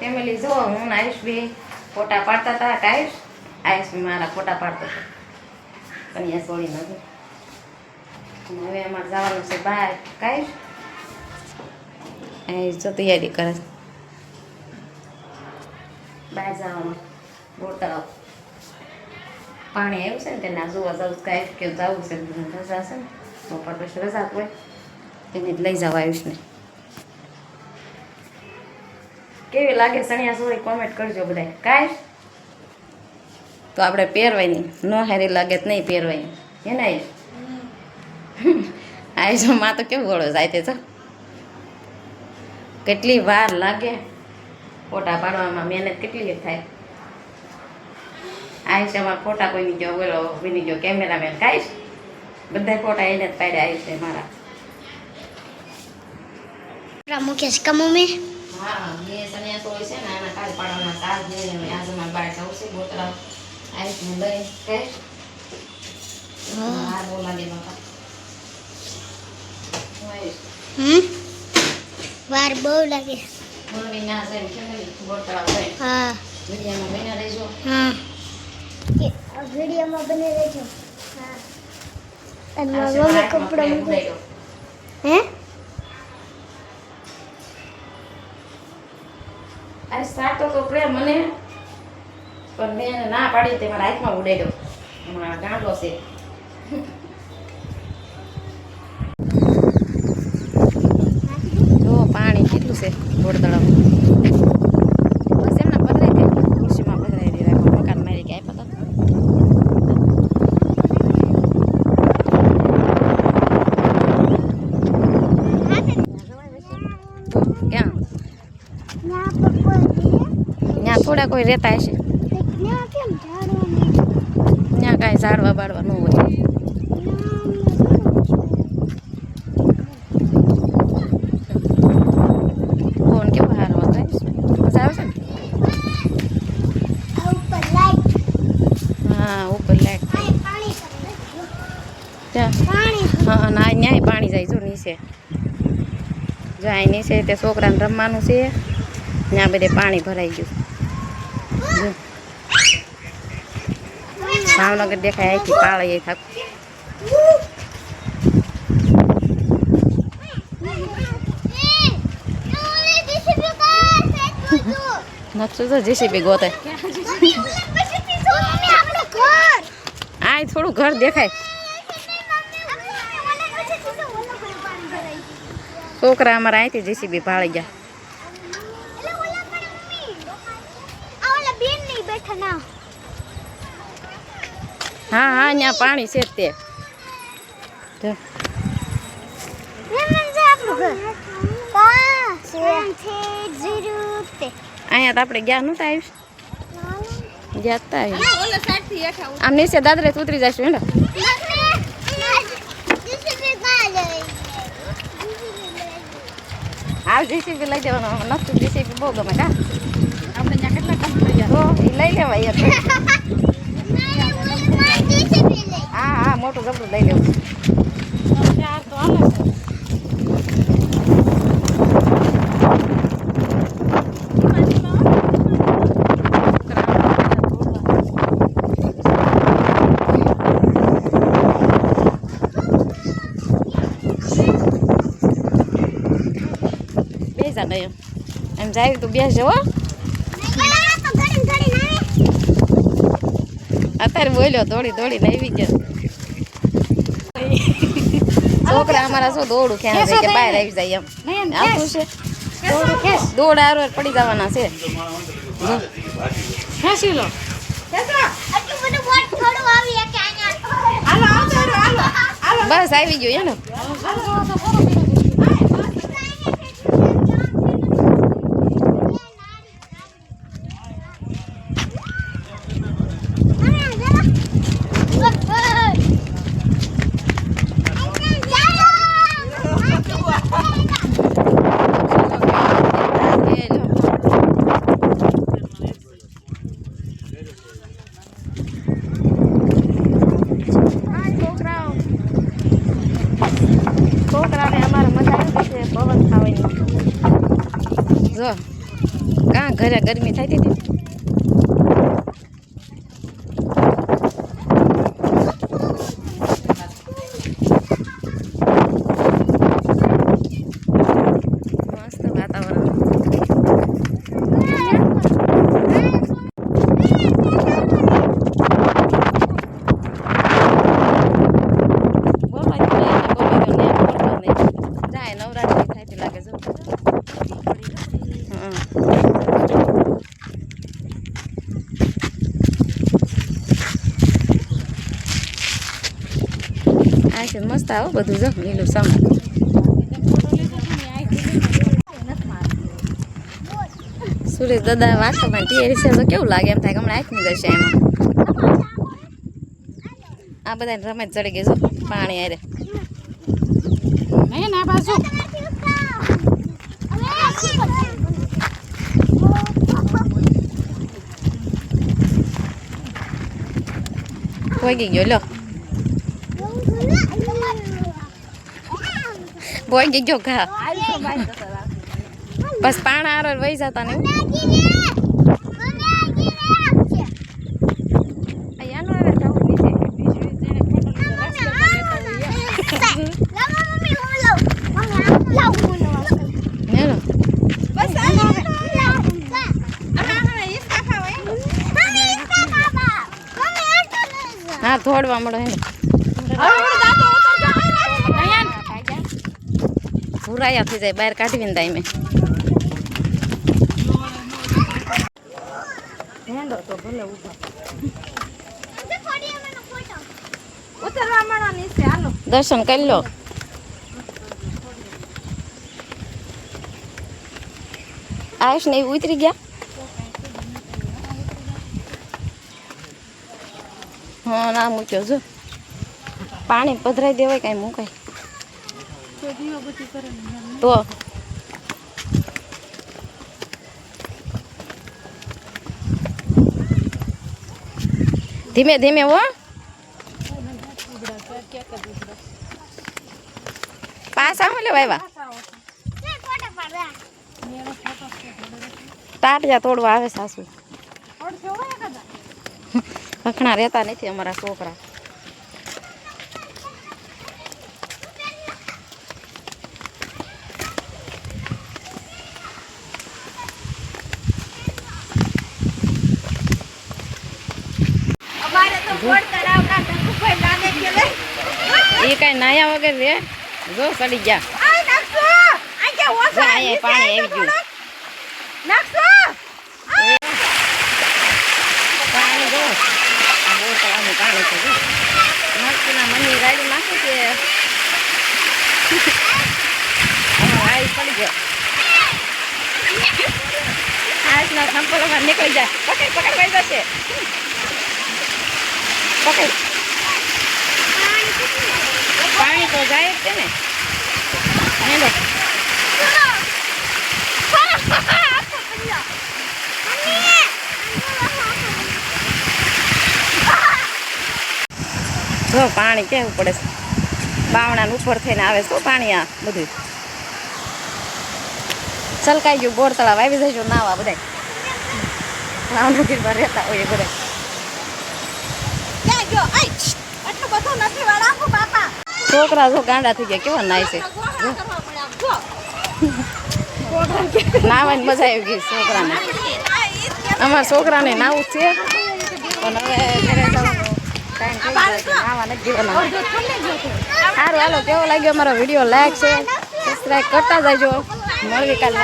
Family જો હું આયુષ બી ફોટા પાડતા હતા આયુષ? બી મારા ફોટા પાડતો હતો. કન્યા સોળી નથી હવે અમારે જવાનું છે બહાર. કાયુષ આયુષ? જો તૈયારી કરે. બહાર જવાનું. બોર પાણી આવ્યું છે ને તેને જોવા જવું કાંઈ કે જવું છે. રજા છે ને. બપોર પછી રજા હોય. તેને જ લઈ જવા આયુષને. કેવી લાગે સણિયા સોળી કોમેન્ટ કરજો બધા કાંઈ? તો આપણે પહેરવાની. ન હારી લાગે તો નહીં પહેરવાની. હે ને આયુષમાં તો કેવું ગળો જાય તે તો કેટલી વાર લાગે? ફોટા પાડવામાં મહેનત કેટલી થાય? આયુષ્યમાં ફોટા કોઈની જો બોલો વિની ગયો કેમેરામેન. કાંઈશ બધા ફોટા એને જ પાડ્યા આયુષ્ય મારા. મુકેશ કમો મમ્મી હા બે સન્યા સોળી છે ને આના કાલ પાડવાના કાલ જોઈને અમે આજે મારા બાર જવું છે બોતરા આયુષને લઈ કહીશ હા? બોલા દે બાપા. હું આવીશ. હમ? વાર બહુ લાગે. બોલવી ના જાય ફેમિલી બોતરા હોય? હા. વિડીયોમાં બન્યા રહેજો. હા. વિડીયોમાં બને રહેજો. હા. અને આયુષ્ય મમ્મી મારા કપડો હાથમાં પ્રેમ મૂકે ઉડાડ્યો. હે? અરે સાતો તો પ્રેમ મને. પણ મેં ના પાડી તે મારા હાથમાં ઉડાડ્યો હમણાં ગાંડો છે જો પાણી કેટલું છે ગોળ તળાવમાં બસ એમના પધરાઈ દે ખુરશીમાં પધરાઈ દે રાખો મકાન મારી કે આપ્યા હતા તો ક્યાં ના પપ્પા ત્યાં થોડા કોઈ રહેતા હશે? ત્યાં કાંઈ ઝાડવા બાળવા ન હોય. ફોન કેવો સારો હતો છે? ને? હા, ઉપર લાઈટ. હા ના ન્યાય પાણી જાય જો નીચે. જો અહીં નીચે તે છોકરાને રમવાનું છે, ત્યાં બધે પાણી ભરાઈ ગયું. ભાવનગર દેખાય આખી પાળી થાક નકશું તો જેસીબી ગોતે આ થોડું ઘર દેખાય છોકરા અમારા અહીંથી જેસીબી ભાળી ગયા હા હા ત્યાં પાણી છે જ. તે અહીંયા તો આપણે ગયા નહોતા આવીશ ગયા તા આમ નીચે દાદરે ઉતરી જઈશું હેડો. આ જેસીબી લઈ જવાનું નકશું જેસીબી બહુ ગમે કા આપણે ત્યાં કેટલા કામ લઈ લેવાય હા હા મોટું જબરું લઈ લેવું. બે જા ગયો એમ જાય તો બેસજો હો. અત્યારે બોલ્યો દોડી દોડીને આવી ગયો. છોકરા અમારા શું દોડું ખ્યાલ છે કે બહાર આવી જાય એમ. આવતું છે. દોડ. આરો પડી જવાના છે. બસ આવી ગયો એનો જો કાં ઘરે ગરમી થતી હતી? છે મસ્ત આવો બધું જો લીલું સમ સુરેશ દાદા વાસ્તવમાં ટીએરી છે તો કેવું લાગે એમ થાય હમણાં આંખની જશે એમાં આ બધા રમત ચડી ગઈ જો પાણી અરે નહીં ના બાજુ ભોગી ગયો લો ભોગી ગયો ઘા. બસ પાણા આરો વહી જતા ને હા થોડવા મળો હે ભૂરાયા થઈ જાય બહાર કાઢવીને થાય મેં હેંડો તો ભલે ઊભા. ઉતરવા મળો નીચે હાલો. દર્શન કરી લો. આયુષ ને એવું ઉતરી ગયા? હા ના મૂક્યો જો. પાણી પધરાઈ દેવાય કાંઈ મુકાય. તો. ધીમે ધીમે હો. પાસા હું લેવા આવ્યા? ટાટિયા તોડવા આવે સાસુ. વખણા રહેતા નથી અમારા છોકરા અમારે તો બોર્ડ કરાવતા ધક્કુભાઈ લાગે કે લે એ કાંઈ નાયા વગર રે. જો સડી ગયા. પાણી આવી ગયું. પાણી જો. બહુ તળાવનું પાણી છે મસ્તીના મમ્મી ગાડી નાખી છે. અમારો પડી ગયો. નીકળી જાય પકડ પકડ જશે પકડ. પાણી તો જાય છે ને. હેલો જો, પાણી કેવું પડે છે? બાવણા ઉપર થઈને આવે છે પાણી આ બધું. છલકાઈ ગયું બોર તળાવ આવી જજો નાવા બધા ભાવનગરમાં રહેતા હોય બધા છોકરા જો ગાંડા થઈ ગયા, કેવા નાય છે. નાવાની મજા આવી ગઈ છોકરાને. અમારા છોકરાને નાવું છે. પણ હવે ઘરે સારું, હાલો, કેવો લાગ્યો અમારો વીડિયો? લાઈક છે સબસ્ક્રાઈબ કરતા જજો. મળવી કાલ